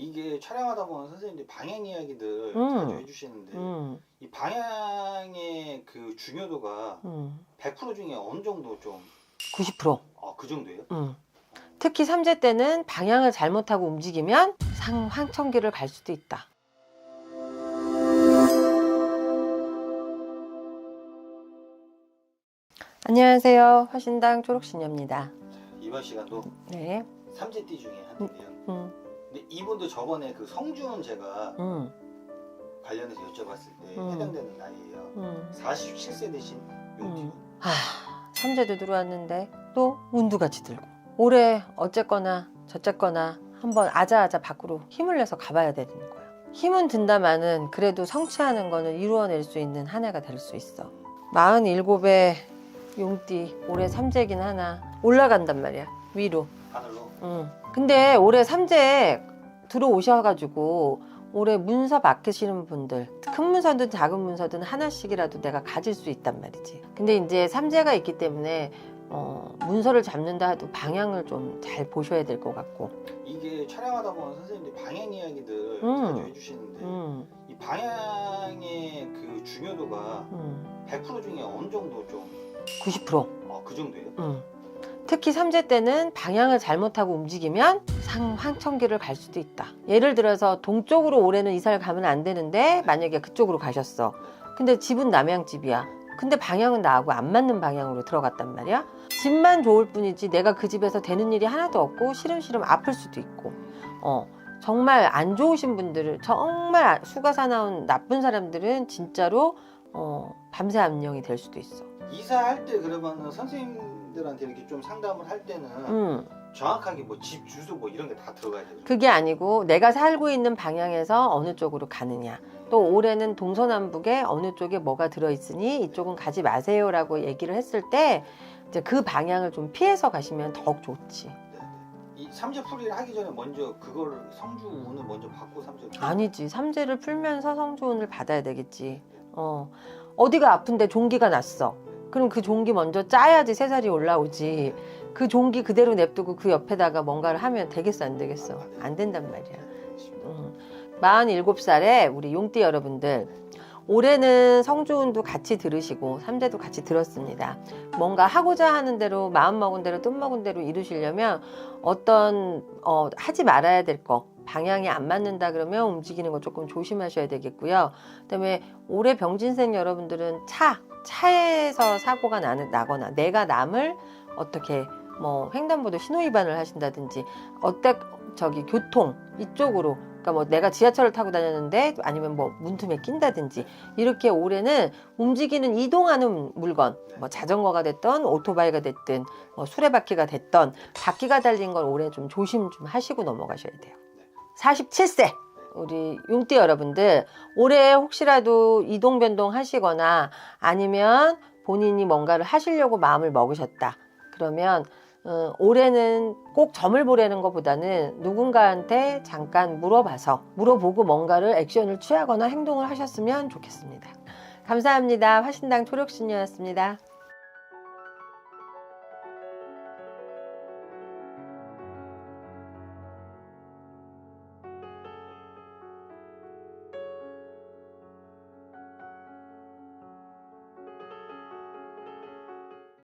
이게 촬영하다 보면 선생님들이 방향 이야기들 음. 자주 해주시는데 음, 이 방향의 그 중요도가 음. 100% 중에 어느 정도 좀 90%. 아, 그 정도예요? 음. 특히 삼재 때는 방향을 잘못하고 움직이면 상 황천기를 갈 수도 있다. 안녕하세요. 화신당 초록신녀입니다. 이번 시간도 네. 삼재띠 중에 하나인데요. 음, 근데 이분도 저번에 그 성준 제가 음, 관련해서 여쭤봤을 때 음. 해당되는 나이예요. 음. 47세 되신 용띠분. 음. 하, 삼재도 들어왔는데 또 운도 같이 들고 올해 어쨌거나 저쨌거나 한번 아자아자 밖으로 힘을 내서 가봐야 되는 거야. 힘은 든다마는 그래도 성취하는 거는 이루어낼 수 있는 한 해가 될 수 있어. 47의 용띠 올해 삼재긴 하나 올라간단 말이야 위로. 하늘로. 응. 근데 올해 삼재 들어오셔가지고 올해 문서 맡으시는 분들 큰 문서든 작은 문서든 하나씩이라도 내가 가질 수 있단 말이지. 근데 이제 삼재가 있기 때문에 어, 문서를 잡는다 해도 방향을 좀 잘 보셔야 될 것 같고. 이게 촬영하다 보면 선생님들이 방향 이야기들 음. 자주 해주시는데 음, 이 방향의 그 중요도가 음. 100% 중에 어느 정도 좀 90%. 아, 그 정도예요? 음. 특히 삼재 때는 방향을 잘못하고 움직이면 상 황천기를 갈 수도 있다. 예를 들어서 동쪽으로 올해는 이사를 가면 안 되는데 만약에 그쪽으로 가셨어. 근데 집은 남양집이야. 근데 방향은 나하고 안 맞는 방향으로 들어갔단 말이야. 집만 좋을 뿐이지 내가 그 집에서 되는 일이 하나도 없고 시름시름 아플 수도 있고. 어. 정말 안 좋으신 분들은 정말 수가 사나운 나쁜 사람들은 진짜로 어, 밤새 암령이 될 수도 있어. 이사할 때 그러면은 선생님 들한테 이렇게 좀 상담을 할 때는 음. 정확하게 뭐 집 주소 뭐 이런 게 다 들어가야 되죠. 그게 아니고 내가 살고 있는 방향에서 어느 쪽으로 가느냐. 또 올해는 동서남북에 어느 쪽에 뭐가 들어있으니 이쪽은 가지 마세요라고 얘기를 했을 때 이제 그 방향을 좀 피해서 가시면 더욱 좋지. 네, 네. 이 삼재풀이를 하기 전에 먼저 그걸 성주 운을 먼저 받고 삼재 아니지. 삼재를 풀면서 성주운을 받아야 되겠지. 어. 어디가 아픈데 종기가 났어. 그럼 그 종기 먼저 짜야지 새살이 올라오지. 그 종기 그대로 냅두고 그 옆에다가 뭔가를 하면 되겠어 안 되겠어? 안 된단 말이야. 음, 47살에 우리 용띠 여러분들 올해는 성주운도 같이 들으시고 삼재도 같이 들었습니다. 뭔가 하고자 하는 대로 마음먹은 대로 뜻먹은 대로 이루시려면 어떤 어, 하지 말아야 될 거 방향이 안 맞는다 그러면 움직이는 거 조금 조심하셔야 되겠고요. 그다음에 올해 병진생 여러분들은 차 차에서 사고가 나는, 나거나 내가 남을 어떻게 뭐 횡단보도 신호 위반을 하신다든지 어때 저기 교통 이쪽으로 그러니까 뭐 내가 지하철을 타고 다녔는데 아니면 뭐 문틈에 낀다든지 이렇게 올해는 움직이는 이동하는 물건 뭐 자전거가 됐던 오토바이가 됐든 뭐 수레바퀴가 됐던 바퀴가 달린 건 올해 좀 조심 좀 하시고 넘어가셔야 돼요. 47세 우리 용띠 여러분들 올해 혹시라도 이동 변동 하시거나 아니면 본인이 뭔가를 하시려고 마음을 먹으셨다. 그러면 어, 올해는 꼭 점을 보라는 것보다는 누군가한테 잠깐 물어봐서 물어보고 뭔가를 액션을 취하거나 행동을 하셨으면 좋겠습니다. 감사합니다. 화신당 초록신이었습니다.